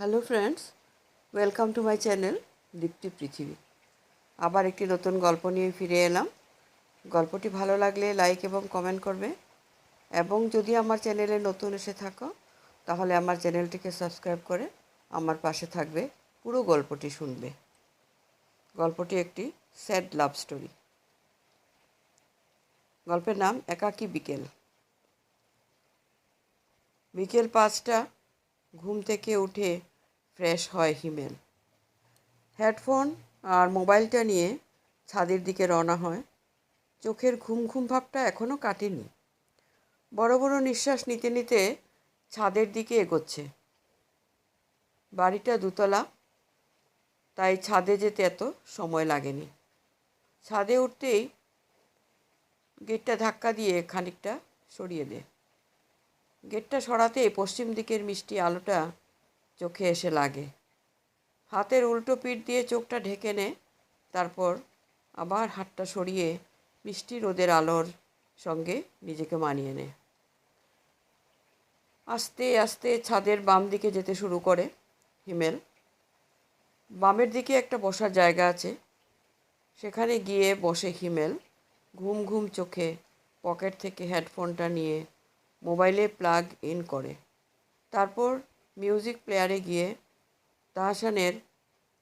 Hello friends welcome to my channel Dipti Prithibi আবার একটি নতুন গল্প নিয়ে ফিরে এলাম। গল্পটি ভালো লাগলে লাইক এবং কমেন্ট করবে। এবং যদি আমার চ্যানেলে নতুন এসে থাকো, তাহলে আমার চ্যানেলটিকে সাবস্ক্রাইব করে আমার পাশে থাকবে, পুরো গল্পটি শুনবে। গল্পটি একটি স্যাড লাভ স্টোরি গল্পের নাম, একাকী বিকেল। বিকেল পাঁচটা, ঘুম থেকে উঠে ফ্রেশ হয় হিমেল। হেডফোন আর মোবাইলটা নিয়ে ছাদের দিকে রওনা হয়। চোখের ঘুম ঘুম ভাবটা এখনও কাটেনি। বড় বড় নিঃশ্বাস নিতে নিতে ছাদের দিকে এগোচ্ছে। বাড়িটা দুতলা, তাই ছাদে যেতে এত সময় লাগেনি। ছাদে উঠতেই গেটটা ধাক্কা দিয়ে খানিকটা সরিয়ে দেয় গেটটা সরাতে পশ্চিম দিকের মিষ্টি আলোটা চোখে এসে লাগে। হাতের উল্টো পিঠ দিয়ে চোখটা ঢেকে নে, তারপর আবার হাতটা সরিয়ে মিষ্টি রোদের আলোর সঙ্গে নিজেকে মানিয়ে নেয় আস্তে আস্তে ছাদের বাম দিকে যেতে শুরু করে হিমেল। বামের দিকে একটা বসার জায়গা আছে। সেখানে গিয়ে বসে হিমেল ঘুম ঘুম চোখে পকেট থেকে হেডফোনটা নিয়ে মোবাইলে প্লাগ ইন করে। তারপর মিউজিক প্লেয়ারে গিয়ে তাহসানের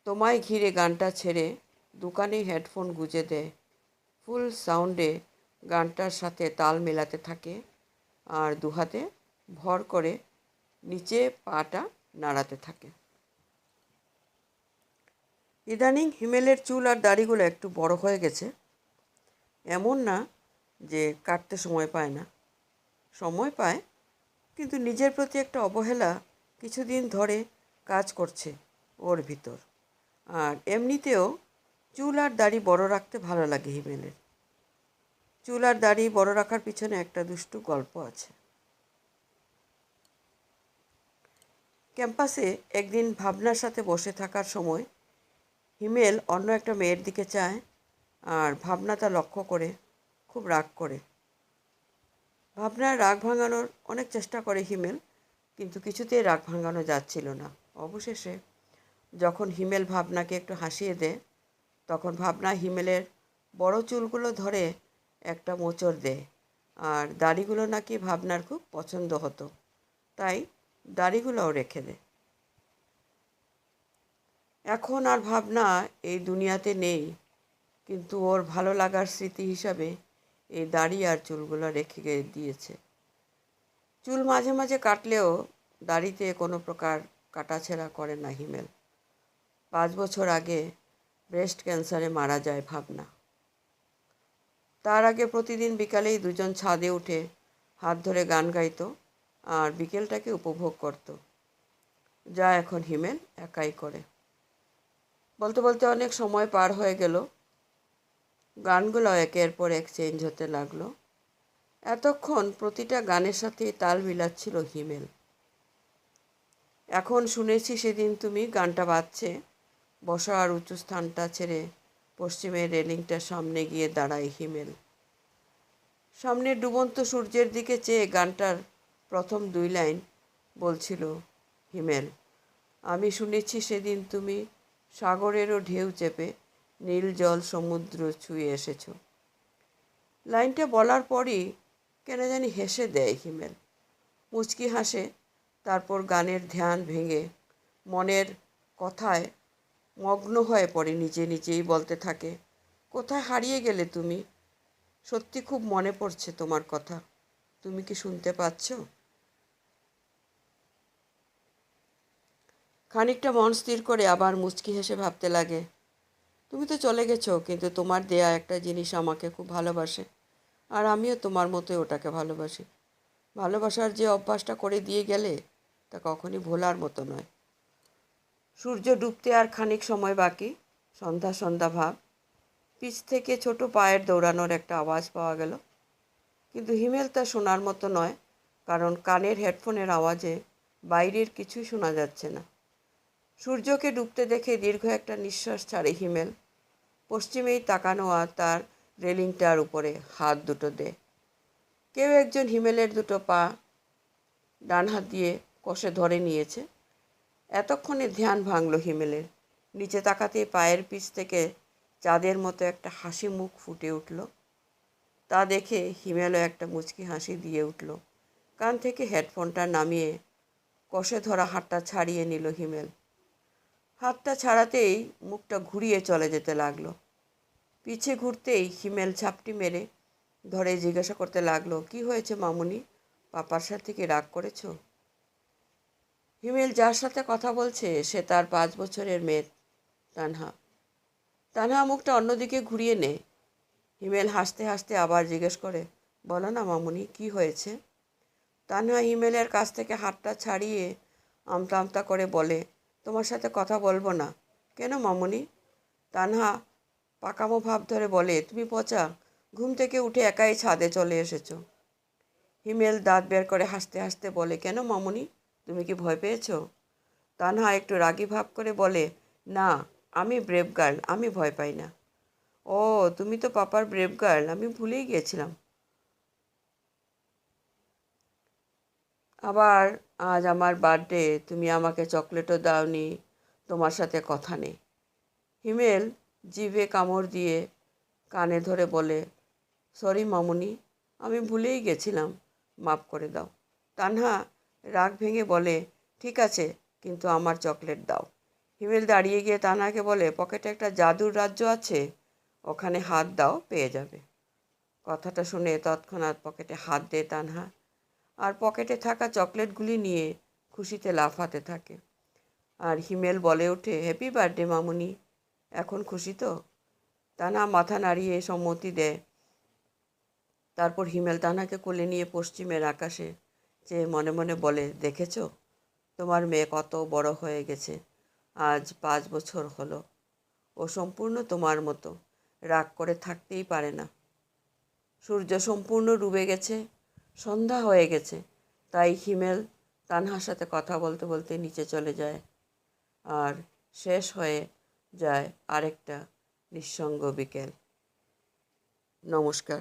তোমায় ঘিরে গানটা ছেড়ে দোকানে হেডফোন গুজে দেয়। ফুল সাউন্ডে গানটার সাথে তাল মেলাতে থাকে আর দুহাতে ভর করে নিচে পাটা নাড়াতে থাকে। ইদানিং হিমেলের চুল আর দাড়িগুলো একটু বড় হয়ে গেছে। এমন না যে কাটতে সময় পায় না। সময় পায়, কিন্তু নিজের প্রতি একটা অবহেলা কিছুদিন ধরে কাজ করছে ওর ভিতর। আর এমনিতেও চুল আর দাড়ি বড় রাখতে ভালো লাগে হিমেলের। চুল আর দাড়ি বড় রাখার পিছনে একটা দুষ্টু গল্প আছে। ক্যাম্পাসে একদিন ভাবনার সাথে বসে থাকার সময় হিমেল অন্য একটা মেয়ের দিকে চায় আর ভাবনা তা লক্ষ্য করে, খুব রাগ করে। ভাবনার রাগ ভাঙানোর অনেক চেষ্টা করে হিমেল কিন্তু কিছুতেই রাগ ভাঙানো যাচ্ছিল না। অবশেষে যখন হিমেল ভাবনাকে একটু হাসিয়ে দেয় তখন ভাবনা হিমেলের বড় চুলগুলো ধরে একটা মোচড় দেয় আর দাড়িগুলো নাকি ভাবনার খুব পছন্দ হতো। তাই দাড়িগুলোও রেখে দেয় এখন আর ভাবনা এই দুনিয়াতে নেই, কিন্তু ওর ভালো লাগার স্মৃতি হিসাবে এই দাড়ি আর চুলগুলো রেখে দিয়েছে। চুল মাঝে মাঝে কাটলেও দাড়িতে কোনো প্রকার কাটাছেঁড়া করে না হিমেল। পাঁচ বছর আগে ব্রেস্ট ক্যান্সারে মারা যায় ভাবনা। তার আগে প্রতিদিন বিকালেই দুজন ছাদে উঠে হাত ধরে গান গাইতো আর বিকেলটাকে উপভোগ করত। যা এখন হিমেল একাই করে। বলতে বলতে অনেক সময় পার হয়ে গেল। গানগুলো একের পর এক চেঞ্জ হতে লাগল। এতক্ষণ প্রতিটা গানের সাথে তাল মিলাচ্ছিল হিমেল। এখন শুনেছি সেদিন তুমি গানটা বাজছে। বসা আর উঁচু স্থানটা ছেড়ে পশ্চিমের রেলিংটার সামনে গিয়ে দাঁড়ায় হিমেল। সামনে ডুবন্ত সূর্যের দিকে চেয়ে গানটার প্রথম দুই লাইন বলছিল, হিমেল, আমি শুনেছি সেদিন তুমি সাগরেরও ঢেউ চেপে নীল জল সমুদ্র ছুঁয়ে এসেছ। লাইনটা বলার পরই কেন জানি হেসে দেয় হিমেল। মুচকি হাসে, তারপর গানের ধ্যান ভেঙে, মনের কথায় মগ্ন হয়ে পড়ে, নিজে নিজেই বলতে থাকে, কোথায় হারিয়ে গেলে তুমি? সত্যি খুব মনে পড়ছে তোমার কথা। তুমি কি শুনতে পাচ্ছ? খানিকটা মন স্থির করে আবার মুচকি হেসে ভাবতে লাগে, তুমি তো চলে গেছো, কিন্তু তোমার দেয়া একটা জিনিস আমাকে খুব ভালোবাসে। আর আমিও তোমার মতোই ওটাকে ভালোবাসি। ভালোবাসার যে অভ্যাসটা করে দিয়ে গেলে তা কখনই ভোলার মতো নয়। সূর্য ডুবতে আর খানিক সময় বাকি, সন্ধ্যা সন্ধ্যা ভাব। পিছ থেকে ছোট পায়ের দৌড়ানোর একটা আওয়াজ পাওয়া গেল। কিন্তু হিমেল তা শোনার মতো নয়, কারণ কানের হেডফোনের আওয়াজে বাইরের কিছুই শোনা যাচ্ছে না। সূর্যকে ডুবতে দেখে দীর্ঘ একটা নিঃশ্বাস ছাড়ে হিমেল। পশ্চিমেই তাকানো আর তার রেলিংটার উপরে হাত দুটো দে। কেউ একজন হিমেলের দুটো পা ডান হাত দিয়ে কষে ধরে নিয়েছে। এতক্ষণে ধ্যান ভাঙল হিমেলের। নিচে তাকাতেই পায়ের পিছ থেকে চাঁদের মতো একটা হাসি মুখ ফুটে উঠল। তা দেখে হিমেলও একটা মুচকি হাসি দিয়ে উঠল। কান থেকে হেডফোনটা নামিয়ে কষে ধরা হাতটা ছাড়িয়ে নিল হিমেল। হাতটা ছাড়াতেই মুখটা ঘুরিয়ে চলে যেতে লাগল। পিছে ঘুরতেই হিমেল ঝাপটি মেরে ধরে জিজ্ঞাসা করতে লাগল, কি হয়েছে মামুনি? পাপার সাথে কি রাগ করেছ? হিমেল যার সাথে কথা বলছে, সে তার পাঁচ বছরের মেয়ে তানহা। তানহা মুখটা অন্যদিকে ঘুরিয়ে নে। হিমেল হাসতে হাসতে আবার জিজ্ঞেস করে, বলো না মামুনি, কি হয়েছে? তানহা হিমেলের কাছ থেকে হাতটা ছাড়িয়ে আমতা আমতা করে বলে, তোমার সাথে কথা বলব না। কেন মামুনি? তানহা পাকামো ভাব ধরে বলে, তুমি পচা? ঘুম থেকে উঠে একাই ছাদে চলে এসেছ? হিমেল দাঁত বের করে হাসতে হাসতে বলে, কেন মামুনি? তুমি কি ভয় পেয়েছ? তানহা একটু রাগী ভাব করে বলে, না, আমি ব্রেভ গার্ল আমি ভয় পাই না। ও, তুমি তো পাপার ব্রেভ গার্ল আমি ভুলেই গিয়েছিলাম। আবার আজ আমার বার্থডে তুমি আমাকে চকলেটও দাওনি, তোমার সাথে কথা নেই। হিমেল জিভে কামড় দিয়ে কানে ধরে বলে, সরি মামুনি, আমি ভুলেই গেছিলাম, মাফ করে দাও। তানহা রাগ ভেঙে বলে, ঠিক আছে, কিন্তু আমার চকলেট দাও। হিমেল দাঁড়িয়ে গিয়ে তানহাকে বলে, পকেটে একটা জাদুর রাজ্য আছে, ওখানে হাত দাও, পেয়ে যাবে। কথাটা শুনে তৎক্ষণাৎ পকেটে হাত দেয় তানহা আর পকেটে থাকা চকলেটগুলি নিয়ে খুশিতে লাফাতে থাকে। আর হিমেল বলে ওঠে, হ্যাপি বার্থডে মামুনি। এখন খুশি তো? তানহা মাথা নাড়িয়ে সম্মতি দেয়। তারপর হিমেল তানহাকে কোলে নিয়ে পশ্চিমের আকাশে যে মনে মনে বলে, দেখেছ? তোমার মেয়ে কত বড় হয়ে গেছে। আজ পাঁচ বছর হলো। ও সম্পূর্ণ তোমার মতো। রাগ করে থাকতেই পারে না। সূর্য সম্পূর্ণ ডুবে গেছে, সন্ধ্যা হয়ে গেছে। তাই হিমেল তানহার সাথে কথা বলতে বলতে নিচে চলে যায়। আর শেষ হয়ে যায় আরেকটা নিঃসঙ্গ বিকেল। নমস্কার।